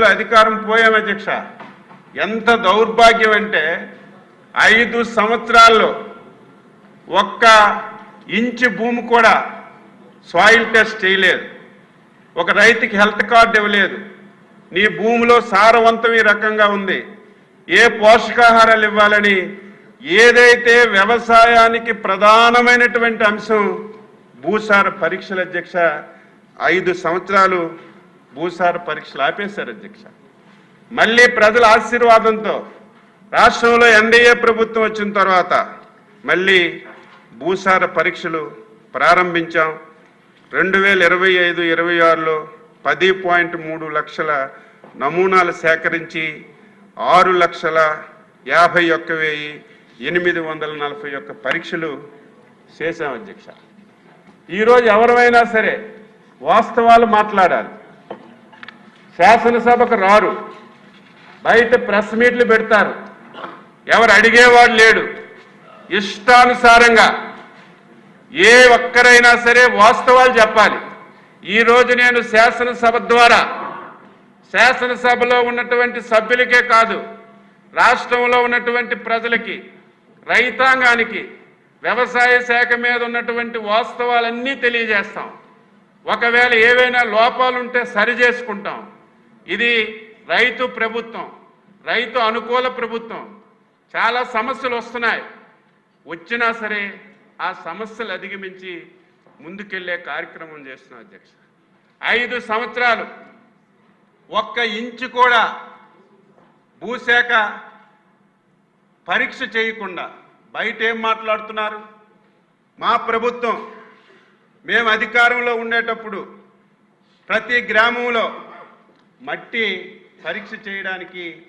అధికారం పోయాం అధ్యక్ష ఎంత దౌర్భాగ్యం అంటే ఐదు సంవత్సరాల్లో ఒక్క ఇంచు భూమి కూడా సాయిల్ టెస్ట్ చేయలేదు. ఒక రైతుకి హెల్త్ కార్డు ఇవ్వలేదు. నీ భూమిలో సారవంతం ఈ రకంగా ఉంది. ఏ పోషకాహారాలు ఇవ్వాలని ఏదైతే వ్యవసాయానికి ప్రధానమైనటువంటి అంశం భూసార పరీక్షల అధ్యక్ష ఐదు సంవత్సరాలు భూసార పరీక్షలు ఆపేశారు అధ్యక్ష. మళ్ళీ ప్రజల ఆశీర్వాదంతో రాష్ట్రంలో ఎన్డీఏ ప్రభుత్వం వచ్చిన తర్వాత మళ్ళీ భూసార పరీక్షలు ప్రారంభించాం. రెండు వేల ఇరవై ఐదు ఇరవై ఆరులో పది పాయింట్ మూడు లక్షల నమూనాలు సేకరించి ఆరు లక్షల యాభై ఒక్క వెయ్యి ఎనిమిది వందల నలభై ఒక్క పరీక్షలు చేశాం అధ్యక్ష. ఈరోజు ఎవరైనా సరే వాస్తవాలు మాట్లాడాలి. శాసనసభకు రారు. బయట ప్రెస్ మీట్లు పెడతారు. ఎవరు అడిగేవాడు లేడు. ఇష్టానుసారంగా ఏ ఒక్కరైనా సరే వాస్తవాలు చెప్పాలి. ఈరోజు నేను శాసనసభ ద్వారా శాసనసభలో ఉన్నటువంటి సభ్యులకే కాదు రాష్ట్రంలో ఉన్నటువంటి ప్రజలకి రైతాంగానికి వ్యవసాయ శాఖ మీద ఉన్నటువంటి వాస్తవాలన్నీ తెలియజేస్తాం. ఒకవేళ ఏవైనా లోపాలుంటే సరి చేసుకుంటాం. ఇది రైతు ప్రభుత్వం రైతు అనుకూల ప్రభుత్వం. చాలా సమస్యలు వస్తున్నాయి. వచ్చినా సరే ఆ సమస్యలు అధిగమించి ముందుకెళ్ళే కార్యక్రమం చేస్తున్నాం అధ్యక్ష. ఐదు సంవత్సరాలు ఒక్క ఇంచు కూడా భూశాఖ పరీక్ష చేయకుండా బయట ఏం మాట్లాడుతున్నారు? మా ప్రభుత్వం మేము అధికారంలో ఉండేటప్పుడు ప్రతి గ్రామంలో మట్టి పరీక్ష చేయడానికి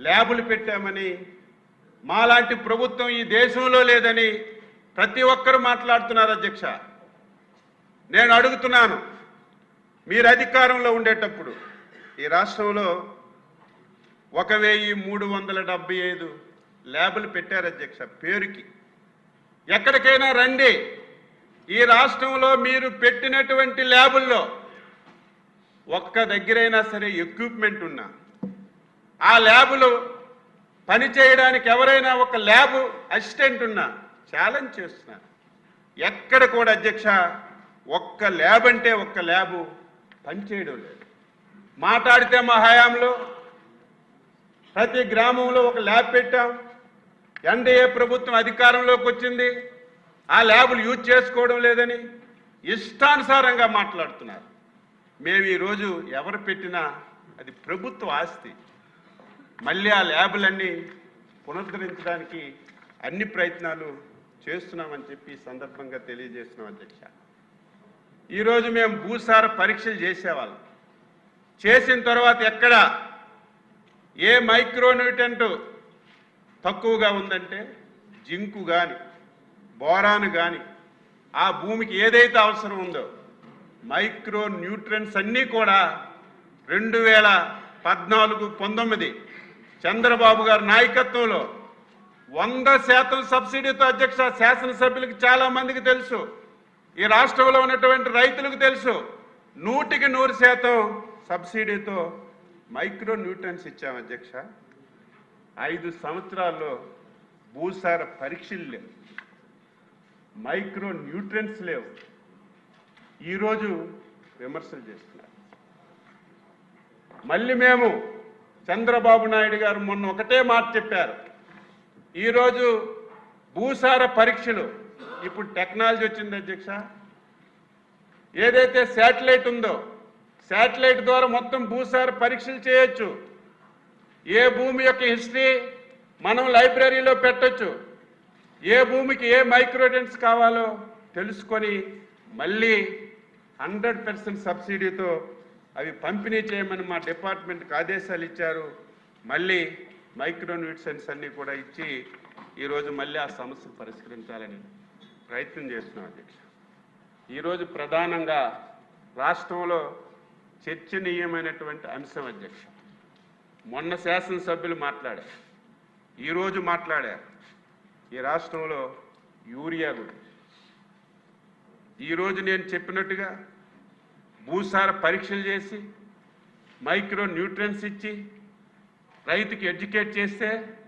ల్యాబులు పెట్టామని మాలాంటి ప్రభుత్వం ఈ దేశంలో లేదని ప్రతి ఒక్కరు మాట్లాడుతున్నారు అధ్యక్ష. నేను అడుగుతున్నాను మీరు అధికారంలో ఉండేటప్పుడు ఈ రాష్ట్రంలో ఒక వెయ్యి మూడు వందల డెబ్బై ఐదు ల్యాబులు పెట్టారు అధ్యక్ష పేరుకి. ఎక్కడికైనా రండి ఈ రాష్ట్రంలో మీరు పెట్టినటువంటి ల్యాబుల్లో ఒక్క దగ్గరైనా సరే ఎక్విప్మెంట్ ఉన్నా. ఆ ల్యాబులు పని చేయడానికి ఎవరైనా ఒక ల్యాబ్ అసిస్టెంట్ ఉన్నా ఛాలెంజ్ చేస్తున్నారు ఎక్కడ కూడా అధ్యక్ష ఒక్క ల్యాబ్ అంటే ఒక్క ల్యాబు పనిచేయడం లేదు. మాట్లాడితే మా హయాంలో ప్రతి గ్రామంలో ఒక ల్యాబ్ పెట్టాం. ఎన్డీఏ ప్రభుత్వం అధికారంలోకి వచ్చింది. ఆ ల్యాబులు యూజ్ చేసుకోవడం లేదని ఇష్టానుసారంగా మాట్లాడుతున్నారు. మేము ఈరోజు ఎవరు పెట్టినా అది ప్రభుత్వ ఆస్తి. మళ్ళీ ఆ ల్యాబులన్నీ పునరుద్ధరించడానికి అన్ని ప్రయత్నాలు చేస్తున్నామని చెప్పి సందర్భంగా తెలియజేస్తున్నాం అధ్యక్ష. ఈరోజు మేము భూసార పరీక్షలు చేసేవాళ్ళం. చేసిన తర్వాత ఎక్కడ ఏ మైక్రోన్యూటెంట్ తక్కువగా ఉందంటే జింకు కానీ బోరాను కానీ ఆ భూమికి ఏదైతే అవసరం ఉందో మైక్రో న్యూట్రియన్స్ అన్నీ కూడా రెండు వేల పద్నాలుగు పంతొమ్మిది చంద్రబాబు గారి నాయకత్వంలో వంద శాతం సబ్సిడీతో అధ్యక్ష శాసనసభ్యులకు చాలా మందికి తెలుసు. ఈ రాష్ట్రంలో ఉన్నటువంటి రైతులకు తెలుసు. నూటికి నూరు శాతం సబ్సిడీతో మైక్రో న్యూట్రియన్స్ ఇచ్చాం అధ్యక్ష. ఐదు సంవత్సరాల్లో భూసార పరీక్షలు లేవు. మైక్రో న్యూట్రియన్స్ లేవు. ఈరోజు విమర్శలు చేస్తున్నారు. మళ్ళీ మేము చంద్రబాబు నాయుడు గారు మొన్న ఒకటే మాట చెప్పారు. ఈరోజు భూసార పరీక్షలు ఇప్పుడు టెక్నాలజీ వచ్చింది అధ్యక్ష. ఏదైతే శాటిలైట్ ఉందో శాటిలైట్ ద్వారా మొత్తం భూసార పరీక్షలు చేయొచ్చు. ఏ భూమి యొక్క హిస్టరీ మనం లైబ్రరీలో పెట్టచ్చు. ఏ భూమికి ఏ మైక్రోడెన్స్ కావాలో తెలుసుకొని మళ్ళీ హండ్రెడ్ పర్సెంట్ సబ్సిడీతో అవి పంపిణీ చేయమని మా డిపార్ట్మెంట్కి ఆదేశాలు ఇచ్చారు. మళ్ళీ మైక్రోన్యూట్రిషన్స్ అన్నీ కూడా ఇచ్చి ఈరోజు మళ్ళీ ఆ సమస్యను పరిష్కరించాలని ప్రయత్నం చేస్తున్నాం అధ్యక్ష. ఈరోజు ప్రధానంగా రాష్ట్రంలో చర్చనీయమైనటువంటి అంశం అధ్యక్ష. మొన్న శాసనసభ్యులు మాట్లాడారు. ఈరోజు మాట్లాడారు. ఈ రాష్ట్రంలో యూరియా గురించి. ఈరోజు నేను చెప్పినట్టుగా భూసార పరీక్షలు చేసి మైక్రో న్యూట్రియన్స్ ఇచ్చి రైతుకి ఎడ్యుకేట్ చేస్తే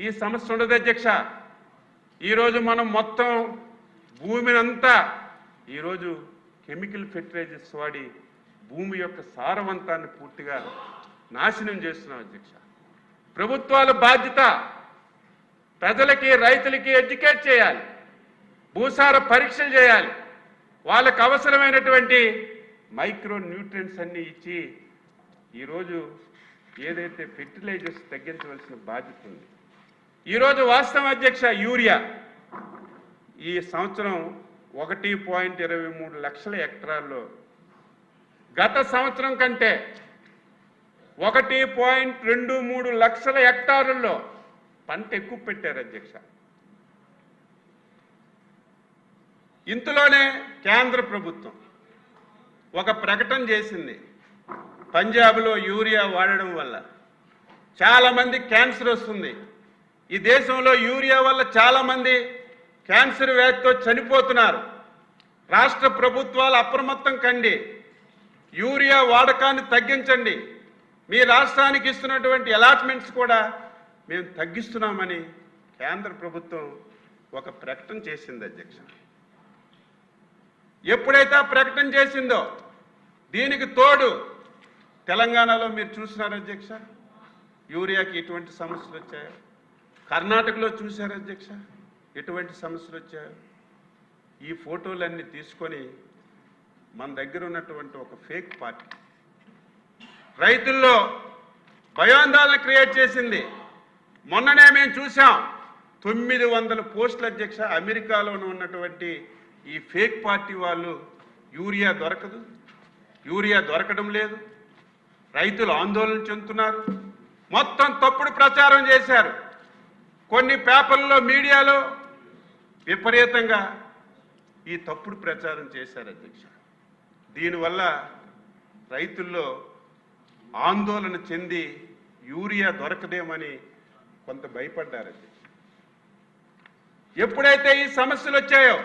ఈ సమస్య ఉండదు అధ్యక్ష. ఈరోజు మనం మొత్తం భూమినంతా ఈరోజు కెమికల్ ఫెర్టిలైజర్స్ వాడి భూమి యొక్క సారవంతాన్ని పూర్తిగా నాశనం చేస్తున్నాం అధ్యక్ష. ప్రభుత్వాల బాధ్యత ప్రజలకి రైతులకి ఎడ్యుకేట్ చేయాలి. భూసార పరీక్షలు చేయాలి. వాళ్ళకు అవసరమైనటువంటి మైక్రో న్యూట్రియన్స్ అన్ని ఇచ్చి ఈరోజు ఏదైతే ఫెర్టిలైజర్స్ తగ్గించవలసిన బాధ్యత ఉంది. ఈరోజు వాస్తవ అధ్యక్ష యూరియా ఈ సంవత్సరం ఒకటి పాయింట్ ఇరవై మూడు లక్షల హెక్టార్లో. గత సంవత్సరం కంటే ఒకటి పాయింట్ రెండు మూడు లక్షల హెక్టారుల్లో పంట ఎక్కువ పెట్టారు అధ్యక్ష. ఇంతలోనే కేంద్ర ప్రభుత్వం ఒక ప్రకటన చేసింది. పంజాబ్లో యూరియా వాడడం వల్ల. చాలామంది క్యాన్సర్ వస్తుంది. ఈ దేశంలో యూరియా వల్ల చాలామంది క్యాన్సర్ వ్యాధితో చనిపోతున్నారు. రాష్ట్ర ప్రభుత్వాలు అప్రమత్తం కండి. యూరియా వాడకాన్ని తగ్గించండి. మీ రాష్ట్రానికి ఇస్తున్నటువంటి అలాట్మెంట్స్ కూడా మేము తగ్గిస్తున్నామని కేంద్ర ప్రభుత్వం ఒక ప్రకటన చేసింది అధ్యక్ష. ఎప్పుడైతే ఆ ప్రకటన చేసిందో దీనికి తోడు తెలంగాణలో మీరు చూసినారు అధ్యక్ష? యూరియాకి ఎటువంటి సమస్యలు వచ్చాయో? కర్ణాటకలో చూశారు అధ్యక్ష? ఎటువంటి సమస్యలు వచ్చాయో? ఈ ఫోటోలన్నీ తీసుకొని మన దగ్గర ఉన్నటువంటి ఒక ఫేక్ పార్టీ రైతుల్లో భయాందోళన క్రియేట్ చేసింది. మొన్ననే మేము చూసాం. తొమ్మిది వందల పోస్టుల అధ్యక్ష అమెరికాలో ఉన్నటువంటి ఈ ఫేక్ పార్టీ వాళ్ళు యూరియా దొరకదు యూరియా దొరకడం లేదు రైతులు ఆందోళన చెందుతున్నారు మొత్తం తప్పుడు ప్రచారం చేశారు. కొన్ని పేపర్లలో మీడియాలో విపరీతంగా ఈ తప్పుడు ప్రచారం చేశారు అధ్యక్ష. దీనివల్ల రైతుల్లో ఆందోళన చెంది యూరియా దొరకదేమని కొంత భయపడ్డారు అధ్యక్ష. ఎప్పుడైతే ఈ సమస్యలు వచ్చాయో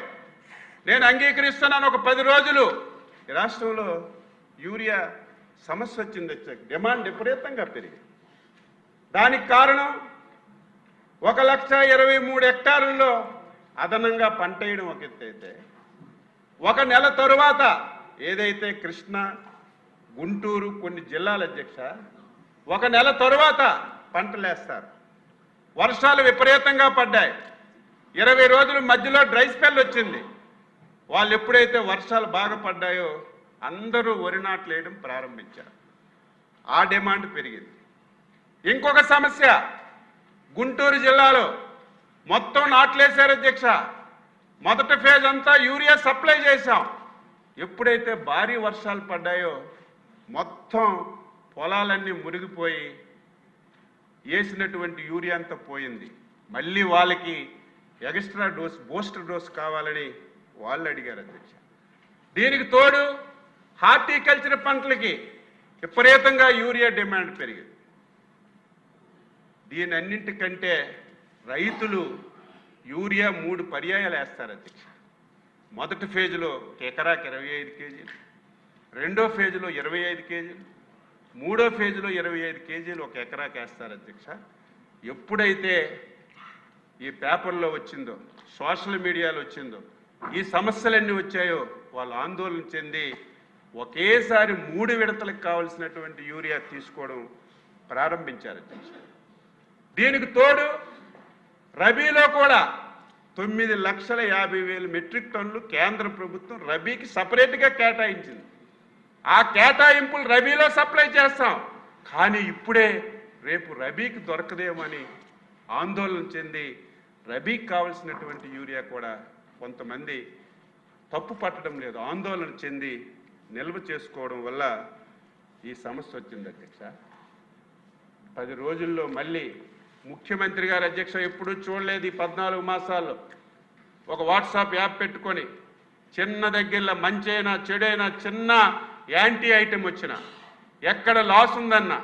నేను అంగీకరిస్తున్నాను ఒక పది రోజులు. ఈ రాష్ట్రంలో యూరియా సమస్య వచ్చింది డిమాండ్ విపరీతంగా పెరిగింది. దానికి కారణం ఒక లక్ష ఇరవై మూడు హెక్టారుల్లో అదనంగా పంట వేయడం ఒక ఎత్తు అయితే ఒక నెల తరువాత ఏదైతే కృష్ణ గుంటూరు కొన్ని జిల్లాల అధ్యక్ష ఒక నెల తరువాత పంటలేస్తారు వర్షాలు విపరీతంగా పడ్డాయి. ఇరవై రోజుల మధ్యలో డ్రై స్పెల్ వచ్చింది. వాళ్ళు ఎప్పుడైతే వర్షాలు బాగా పడ్డాయో అందరూ వరి నాట్లు వేయడం ప్రారంభించారు. ఆ డిమాండ్ పెరిగింది. ఇంకొక సమస్య గుంటూరు జిల్లాలో మొత్తం నాట్లేశారు అధ్యక్ష. మొదటి ఫేజ్ అంతా యూరియా సప్లై చేశాం. ఎప్పుడైతే భారీ వర్షాలు పడ్డాయో మొత్తం పొలాలన్నీ మురిగిపోయి వేసినటువంటి యూరియా అంతా పోయింది. మళ్ళీ వాళ్ళకి ఎక్స్ట్రా డోస్ బూస్టర్ డోస్ కావాలని వాళ్ళు అడిగారు అధ్యక్ష. దీనికి తోడు హార్టికల్చర్ పంటలకి విపరీతంగా యూరియా డిమాండ్ పెరిగింది. దీని అన్నింటికంటే రైతులు యూరియా మూడు పర్యాయాలు వేస్తారు అధ్యక్ష. మొదటి ఫేజ్లో ఒక ఎకరాకి ఇరవై ఐదు కేజీలు రెండో ఫేజ్లో ఇరవై ఐదు కేజీలు మూడో ఫేజ్లో ఇరవై ఐదు కేజీలు ఒక ఎకరాకి వేస్తారు అధ్యక్ష. ఎప్పుడైతే ఈ పేపర్లో వచ్చిందో సోషల్ మీడియాలో వచ్చిందో ఈ సమస్యలన్నీ వచ్చాయో వాళ్ళు ఆందోళన చెంది ఒకేసారి మూడు విడతలకు కావలసినటువంటి యూరియా తీసుకోవడం ప్రారంభించారు దీనికి తోడు రబీలో కూడా తొమ్మిది లక్షల యాభై వేల మెట్రిక్ టన్నులు కేంద్ర ప్రభుత్వం రబీకి సపరేట్గా కేటాయించింది. ఆ కేటాయింపులు రబీలో సప్లై చేస్తాం. కానీ ఇప్పుడే రేపు రబీకి దొరకదేమని ఆందోళన చెంది రబీకి కావలసినటువంటి యూరియా కూడా కొంతమంది తప్పు పట్టడం లేదు ఆందోళన చెంది నిల్వ చేసుకోవడం వల్ల ఈ సమస్య వచ్చింది అధ్యక్ష. పది రోజుల్లో మళ్ళీ ముఖ్యమంత్రి గారు అధ్యక్ష ఎప్పుడూ చూడలేదు ఈ పద్నాలుగు మాసాల్లో. ఒక వాట్సాప్ యాప్ పెట్టుకొని చిన్న దగ్గరలో మంచైనా చెడైనా చిన్న యాంటీ ఐటెం వచ్చిన ఎక్కడ లాస్ ఉందన్నా